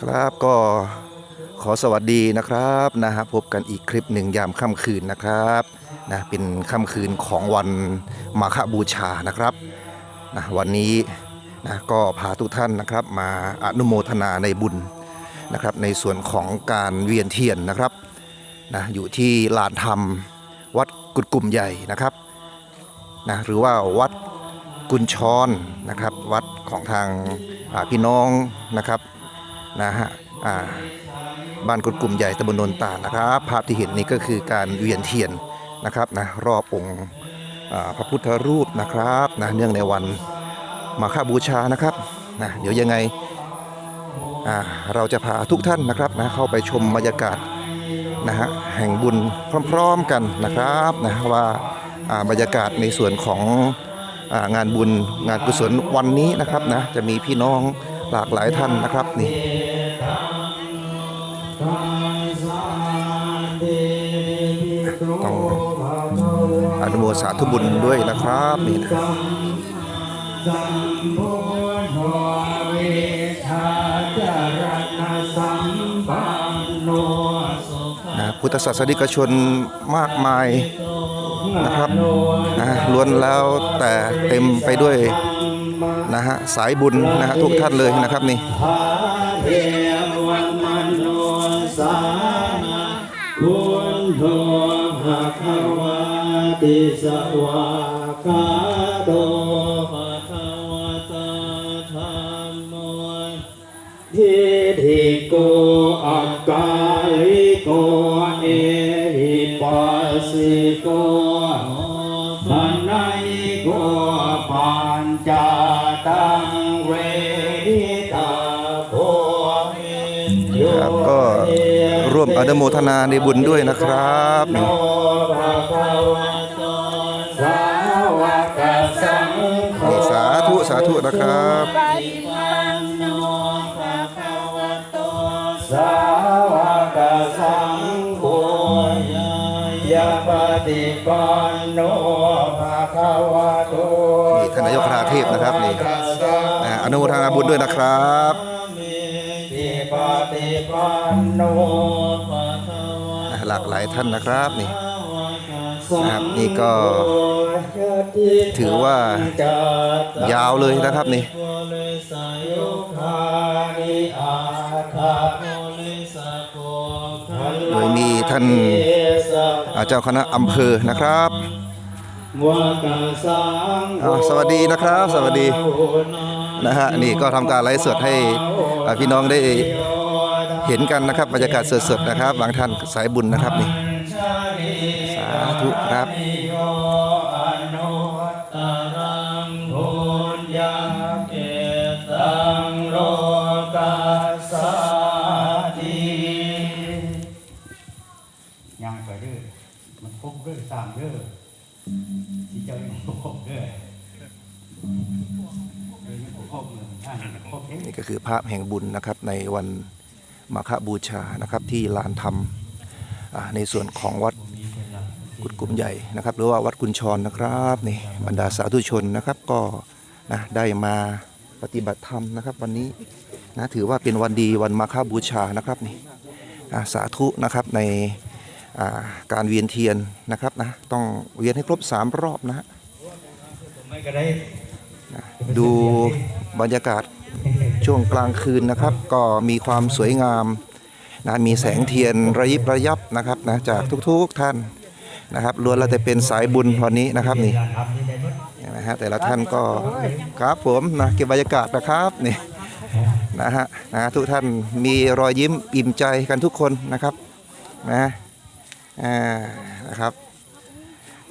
ครับก็ขอสวัสดีนะครับนะฮะพบกันอีกคลิปหนึ่งยามค่ำคืนนะครับนะเป็นค่ำคืนของวันมาฆบูชานะครับนะวันนี้นะก็พาทุกท่านนะครับมาอนุโมทนาในบุญนะครับ ในส่วนของการเวียนเทียนนะครับนะอยู่ที่ลานธรรมวัดกุดกลุ่มใหญ่นะครับนะหรือว่าวัดกุญชรนนะครับ วัดของทางพี่น้องนะครับ นะฮะอ่าบ้านกุดกลุ่มใหญ่ตำบลนนตานะครับ ภาพที่เห็นนี้ก็คือการเวียนเทียนนะครับนะรอบองค์พระพุทธรูปนะครับนะเนื่องในวันมาฆบูชานะครับนะเดี๋ยวยังไงอ่าเราจะพาทุกท่านนะครับนะเข้าไปชมบรรยากาศนะฮะแห่งบุญพร้อมๆกันนะครับนะว่าอ่าบรรยากาศในส่วนของอางานบุญงานกุศลวันนี้นะครับนะจะมีพี่น้อง หลากหลายท่านนะครับนี่ต้องอนุโมสาธุบุญด้วยนะครับนี่นะนะพุทธศาสนิกชนมากมายนะครับนะล้วนแล้วแต่เต็มไปด้วย นะฮะสายบุญนะฮะทุกท่านเลยนะครับนี่คุณโทภะคะวติสวากาโตภะคะวะตาธัมโมทิฏฐิโกอักกาลิโกเอหิปัสสิโก ปันนโกปัญจตังเวทิตาโพหินโยครับก็ร่วมอนุโมทนาในบุญด้วยนะครับโนภะคะวะโตสาวกสังโฆนี่สาธุสาธุนะครับปฏิปันโนภะคะวะโตสาวกสังโฆยะปฏิปันโนภะคะวะโต นี่ท่านนายกคราเทพนะครับนี่อ่าอนุโมทนาบุญด้วยนะครับติปฏิปันโนภะคะวะนะหลากหลายท่านนะครับนี่นะครับนี่ก็ถือว่ายาวเลยนะครับนี่โดยมีท่านอ่าเจ้าคณะอำเภอนะครับอ่า สวัสดีนะครับ สวัสดีนะฮะนี่ก็ทำการไลฟ์สดให้อ่าพี่น้องได้เห็นกันนะครับบรรยากาศสดๆนะครับ บางท่านสายบุญนะครับนี่สาธุครับโยอนุตรังพุญญาเกตังโลกัสสาติย่างไปเด้อมันครบเด้อสามเด้อ ที่เจ้ายังครบเด้องบ่ครบเลยนี่ก็คือภาพแห่งบุญนะครับในวันมาฆบูชานะครับที่ลานธรรมในส่วนของวัดกุดกลุ่มใหญ่นะครับ หรือว่าวัดกุญชรนะครับนี่บรรดาสาธุชนนะครับก็นะได้มาปฏิบัติธรรมนะครับ วันนี้นะถือว่าเป็นวันดีวันมาฆบูชานะครับนี่สาธุนะครับใน การเวียนเทียนนะครับนะต้องเวียนให้ครบสามรอบนะฮะไม่ก็ได้ดูบรรยากาศช่วงกลางคืนนะครับ ก็มีความสวยงามนะมีแสงเทียนระยิบระยับนะครับนะจากทุกๆท่านนะครับล้วนแล้วแต่เป็นสายบุญวันนี้นะครับนี่การทำที่ได้หมดเห็นไหมฮะแต่ละท่านก็ครับผมนะเก็บบรรยากาศนะครับนี่นะฮะนะทุกท่านมีรอยยิ้มอิ่มใจกันทุกคนนะครับนะ อ่านะครับ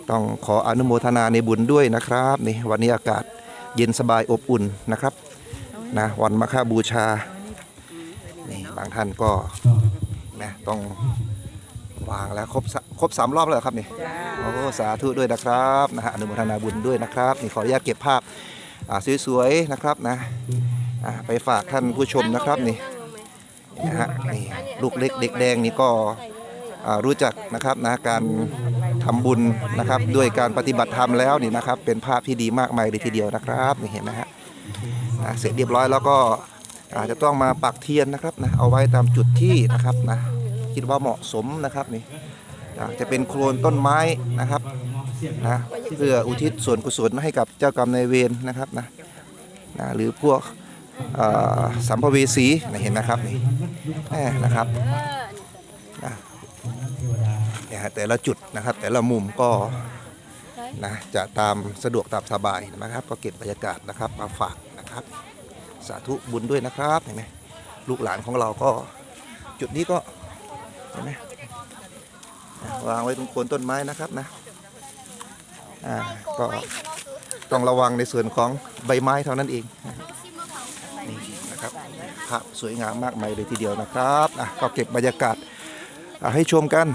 ต้องขออนุโมทนาในบุญด้วยนะครับนี่วันนี้อากาศเย็นสบายอบอุ่นนะครับนะวันมาฆบูชานี่บางท่านก็นะต้องวางแล้วครบครบสามรอบแล้วครับนี่โอ้สาธุด้วยนะครับนะฮะอนุโมทนาบุญด้วยนะครับนี่ขออนุญาตเก็บภาพอ่าสวยๆนะครับนะอ่าไปฝากท่านผู้ชมนะครับนี่นะฮะนี่ลูกเล็กเด็กแดงนี่ก็ รู้จักนะครับนะการทำบุญนะครับด้วยการปฏิบัติธรรมแล้วนี่นะครับ เป็นภาพที่ดีมากมายเลยทีเดียวนะครับนี่เห็นไหมฮะเสร็จเรียบร้อยแล้วก็อาจจะต้องมาปักเทียนนะครับนะเอาไว้ตามจุดที่นะครับนะคิดว่าเหมาะสมนะครับนี่อาจจะเป็นโคลนต้นไม้นะครับนะเพื่ออุทิศส่วนกุศลให้กับเจ้ากรรมนายเวรนะครับนะนะหรือพวกสัมภเวสีเห็นนะครับนี่นะครับ ฮะแต่ละจุดนะครับ แต่ละมุมก็นะจะตามสะดวกตามสบายนะครับ ก็เก็บบรรยากาศนะครับมาฝากนะครับ สาธุบุญด้วยนะครับเห็นไหมลูกหลานของเราก็จุดนี้ก็เห็นไหมวางไว้ตรงโคนต้นไม้นะครับนะอ่าก็ต้องระวังในส่วนของใบไม้เท่านั้นเองนี่นะครับภาพสวยงามมากมายเลยทีเดียวนะครับอะก็เก็บบรรยากาศให้ชมกัน